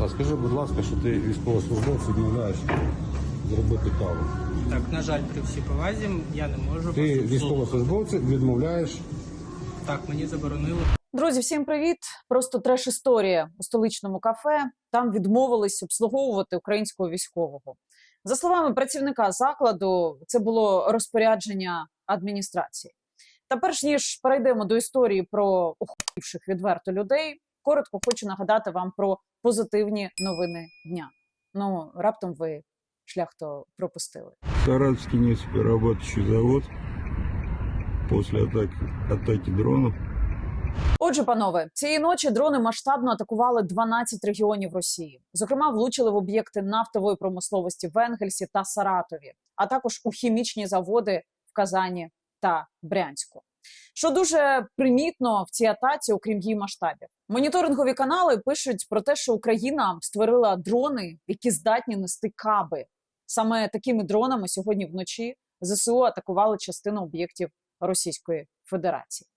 А скажи, будь ласка, що ти військовослужбовцю відмовляєш зробити каву. Так, на жаль, при всій повазі я не можу. Ти військовослужбовцю відмовляєш Так, мені заборонили. Друзі, всім привіт! Просто треш історія у столичному кафе. Там відмовились обслуговувати українського військового. За словами працівника закладу, це було розпорядження адміністрації. Та перш ніж перейдемо до історії про охопивших відверто людей, коротко хочу нагадати вам про позитивні новини дня. Ну раптом ви шлях то пропустили. Саратовский нефтеперерабатывающий завод после атаки, атаки дронов Отже, панове, цієї ночі дрони масштабно атакували 12 регіонів Росії. Зокрема, влучили в об'єкти нафтової промисловості в Енгельсі та Саратові, а також у хімічні заводи в Казані та Брянську. Що дуже примітно в цій атаці, окрім її масштабів, моніторингові канали пишуть про те, що Україна створила дрони, які здатні нести каби. Саме такими дронами сьогодні вночі ЗСУ атакували частину об'єктів Російської Федерації.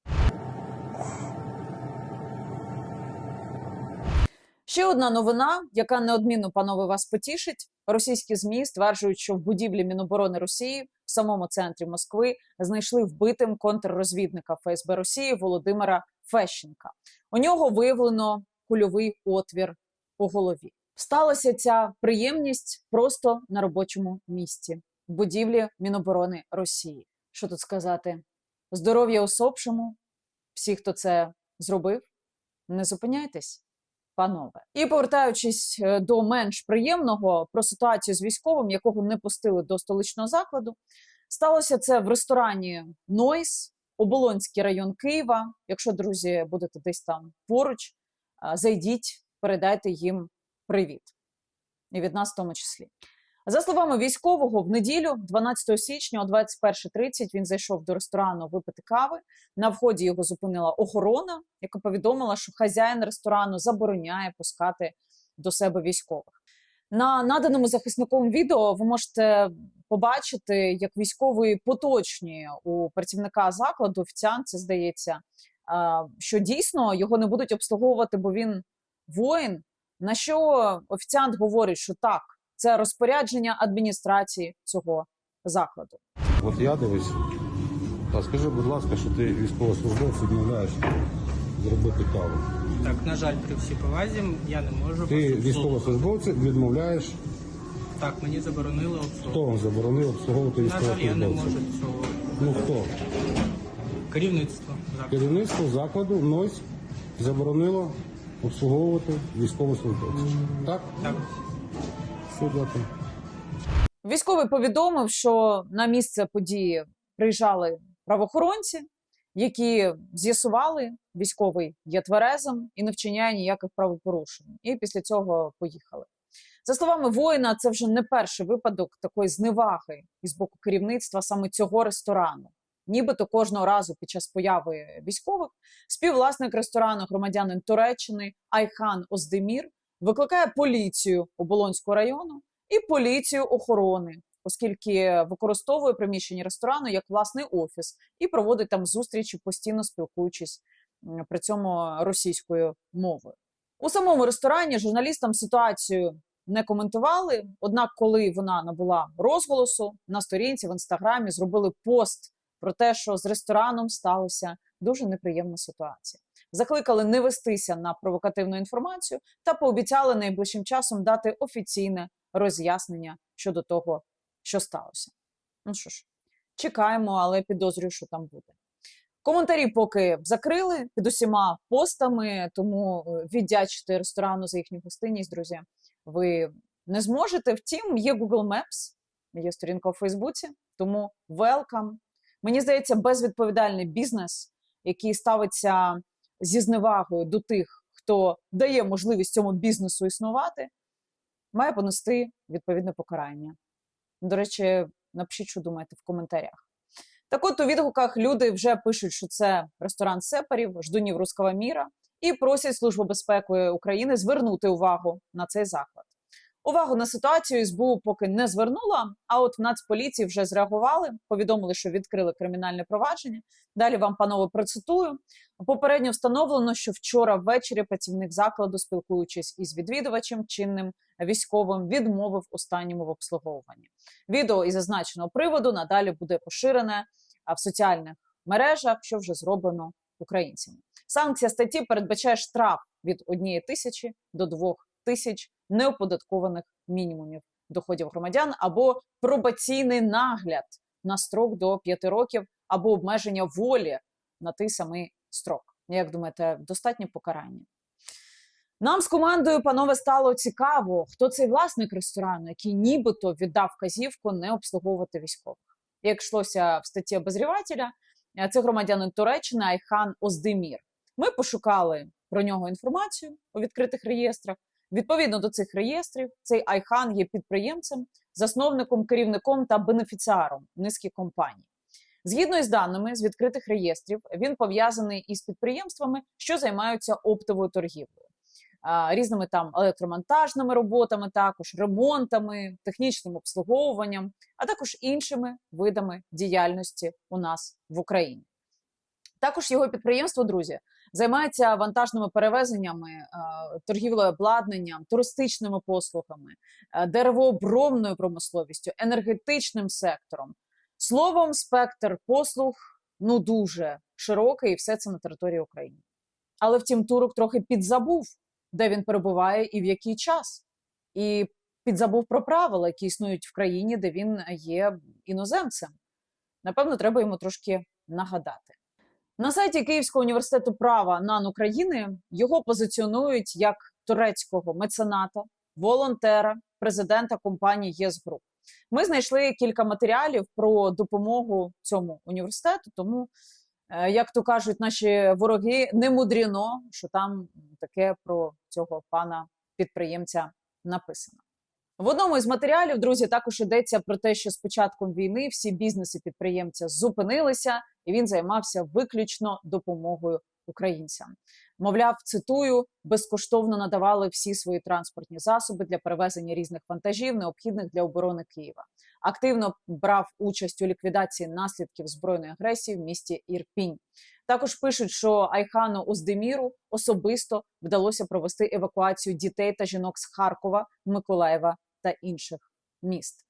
Ще одна новина, яка неодмінно панове вас потішить. Російські змі стверджують, що в будівлі Міноборони Росії в самому центрі Москви знайшли вбитим контррозвідника ФСБ Росії Володимира Фещенка. У нього виявлено кульовий отвір у голові. Сталася ця приємність просто на робочому місці в будівлі Міноборони Росії. Що тут сказати? Здоров'я особшому, всі, хто це зробив, не зупиняйтесь панове. І повертаючись е, до менш приємного про ситуацію з військовим, якого не пустили до столичного закладу, сталося це в ресторані Нойс, Оболонський район Києва. Якщо друзі будете десь там поруч, зайдіть, передайте їм привіт. І від нас в тому числі. За словами військового, в неділю, 12 січня о 21.30, він зайшов до ресторану випити кави. На вході його зупинила охорона, яка повідомила, що хазяїн ресторану забороняє пускати до себе військових. На наданому захисником відео ви можете побачити, як військовий поточні у працівника закладу, офіціант, це здається, що дійсно його не будуть обслуговувати, бо він воїн. На що офіціант говорить, що так, це розпорядження адміністрації цього закладу. От я дивись. А скажи, будь ласка, що ти військовослужбовцю відмовляєш зробити каву. Так, на жаль, при всій повазі я не можу. Ти військовослужбовцю відмовляєш, Так, мені заборонили хто обслуговувати. вам заборонив обслуговувати На жаль, я не можу військовослужбовців? цього. Ну хто? Керівництво закладу. Керівництво закладу НОЙС заборонило обслуговувати військовослужбовців. Так? Так, Все. Військовий повідомив, що на місце події приїжджали правоохоронці, які з'ясували, військовий є тверезим і не вчиняє ніяких правопорушень. І після цього поїхали. За словами воїна, це вже не перший випадок такої зневаги із боку керівництва саме цього ресторану. Нібито кожного разу під час появи військових співвласник ресторану громадянин Туреччини Айхан Оздемір викликає поліцію Оболонського району і поліцію охорони, оскільки використовує приміщення ресторану як власний офіс і проводить там зустрічі, постійно спілкуючись при цьому російською мовою. У самому ресторані журналістам ситуацію не коментували. Однак, коли вона набула розголосу на сторінці в інстаграмі, зробили пост про те, що з рестораном сталася дуже неприємна ситуація. Закликали не вестися на провокативну інформацію та пообіцяли найближчим часом дати офіційне роз'яснення щодо того, що сталося. Ну що ж, чекаємо, але підозрюю, що там буде. Коментарі поки закрили під усіма постами, тому е, віддячити ресторану за їхню гостинність, друзі, ви не зможете. Втім, є Google Maps, є сторінка у Фейсбуці, тому welcome. Мені здається, безвідповідальний бізнес, який ставиться зі зневагою до тих, хто дає можливість цьому бізнесу існувати, має понести відповідне покарання. До речі, напишіть, що думаєте в коментарях. Так от у відгуках люди вже пишуть, що це ресторан сепарів, ждунів Руского міра, і просять Службу безпеки України звернути увагу на цей заклад. Увагу на ситуацію СБУ поки не звернула. А от в Нацполіції вже зреагували, повідомили, що відкрили кримінальне провадження. Далі вам, панове, процитую. Попередньо встановлено, що вчора ввечері працівник закладу, спілкуючись із відвідувачем, чинним військовим, відмовив останньому в обслуговуванні. Відео із зазначеного приводу надалі буде поширене в соціальних мережах, що вже зроблено українцями. Санкція статті передбачає штраф від 1 тисячі до 2 тисяч неоподаткованих мінімумів доходів громадян або пробаційний нагляд на строк до 5 років або обмеження волі на той самий строк. Як думаєте, достатньо покарання? Нам з командою, панове, стало цікаво, хто цей власник ресторану, який нібито віддав вказівку не обслуговувати військових. Як йшлося в статті обозрівателя, е, це громадянин Туреччини Айхан Оздемір. Ми пошукали про нього інформацію у відкритих реєстрах. Відповідно до цих реєстрів, цей Айхан є підприємцем, засновником, керівником та бенефіціаром низки компаній. Згідно із даними з відкритих реєстрів, він пов'язаний із підприємствами, що займаються оптовою торгівлею, різними там електромонтажними роботами, також ремонтами, технічним обслуговуванням, а також іншими видами діяльності у нас в Україні. Також його підприємство, друзі, займається вантажними перевезеннями, е, торгівлею обладнанням, туристичними послугами, е, деревообробною промисловістю, енергетичним сектором. Словом, спектр послуг ну дуже широкий, і все це на території України. Але втім, турок трохи підзабув, де він перебуває і в який час, і підзабув про правила, які існують в країні, де він є іноземцем. Напевно, треба йому трошки нагадати. На сайті Київського університету права НАН України його позиціонують як турецького мецената, волонтера, президента компанії ЄС Груп. Ми знайшли кілька матеріалів про допомогу цьому університету, тому, е, як то кажуть наші вороги, не мудріно, що там таке про цього пана підприємця написано. В одному із матеріалів, друзі, також йдеться про те, що з початком війни всі бізнеси підприємця зупинилися, і він займався виключно допомогою українцям. Мовляв, цитую, безкоштовно надавали всі свої транспортні засоби для перевезення різних вантажів, необхідних для оборони Києва. Активно брав участь у ліквідації наслідків збройної агресії в місті Ірпінь. Також пишуть, що Айхану Оздеміру особисто вдалося провести евакуацію дітей та жінок з Харкова, Миколаєва та інших міст.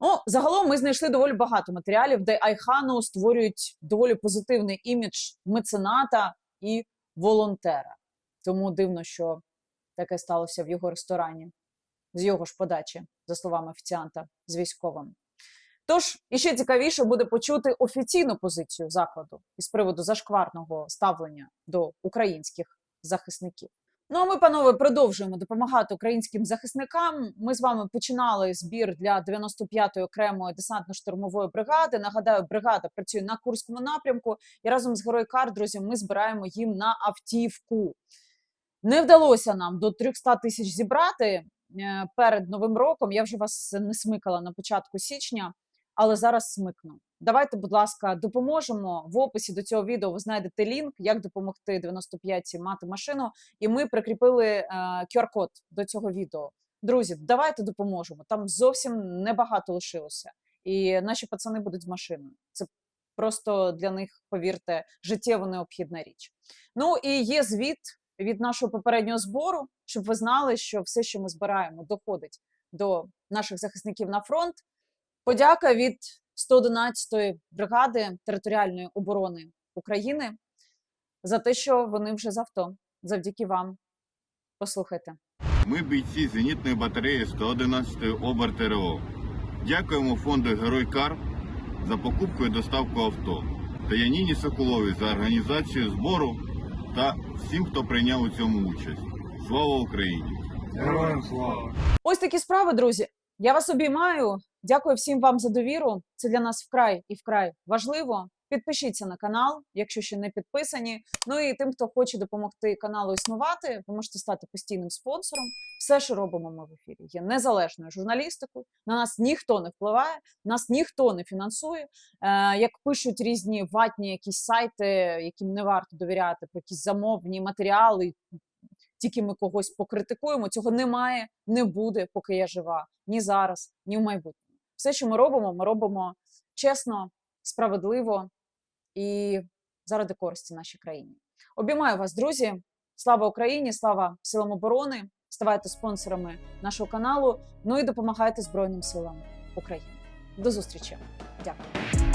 Ну, загалом ми знайшли доволі багато матеріалів, де Айхану створюють доволі позитивний імідж мецената і волонтера. Тому дивно, що таке сталося в його ресторані з його ж подачі, за словами офіціанта, з військовим. Тож іще цікавіше буде почути офіційну позицію закладу із приводу зашкварного ставлення до українських захисників. Ну а ми, панове, продовжуємо допомагати українським захисникам. Ми з вами починали збір для 95-ї окремої десантно-штурмової бригади. Нагадаю, бригада працює на Курському напрямку, і разом з Герой друзі, ми збираємо їм на автівку. Не вдалося нам до 300 тисяч зібрати е, перед новим роком. Я вже вас не смикала на початку січня, але зараз смикну. Давайте, будь ласка, допоможемо. В описі до цього відео ви знайдете лінк, як допомогти 95-ці мати машину. І ми прикріпили е, QR-код до цього відео. Друзі, давайте допоможемо. Там зовсім небагато лишилося, і наші пацани будуть з машиною. Це просто для них, повірте, життєво необхідна річ. Ну і є звіт від нашого попереднього збору, щоб ви знали, що все, що ми збираємо, доходить до наших захисників на фронт. Подяка від 111-ї бригади територіальної оборони України за те, що вони вже з авто. Завдяки вам. Послухайте. Ми бійці зенітної батареї 111-ї ОБР ТРО. Дякуємо фонду Герой Кар за покупку і доставку авто та Яніні Соколовій за організацію збору та всім, хто прийняв у цьому участь. Слава Україні! Героям слава! Ось такі справи, друзі. Я вас обіймаю. Дякую всім вам за довіру. Це для нас вкрай і вкрай важливо. Підпишіться на канал, якщо ще не підписані. Ну і тим, хто хоче допомогти каналу існувати, ви можете стати постійним спонсором. Все, що робимо ми в ефірі, є незалежною журналістикою. На нас ніхто не впливає, нас ніхто не фінансує. Е, як пишуть різні ватні якісь сайти, яким не варто довіряти, про якісь замовні матеріали, тільки ми когось покритикуємо. Цього немає, не буде, поки я жива, ні зараз, ні в майбутньому. Все, що ми робимо, ми робимо чесно, справедливо і заради користі нашій країні. Обіймаю вас, друзі. Слава Україні! Слава силам оборони! Ставайте спонсорами нашого каналу. Ну і допомагайте Збройним силам України. До зустрічі! Дякую.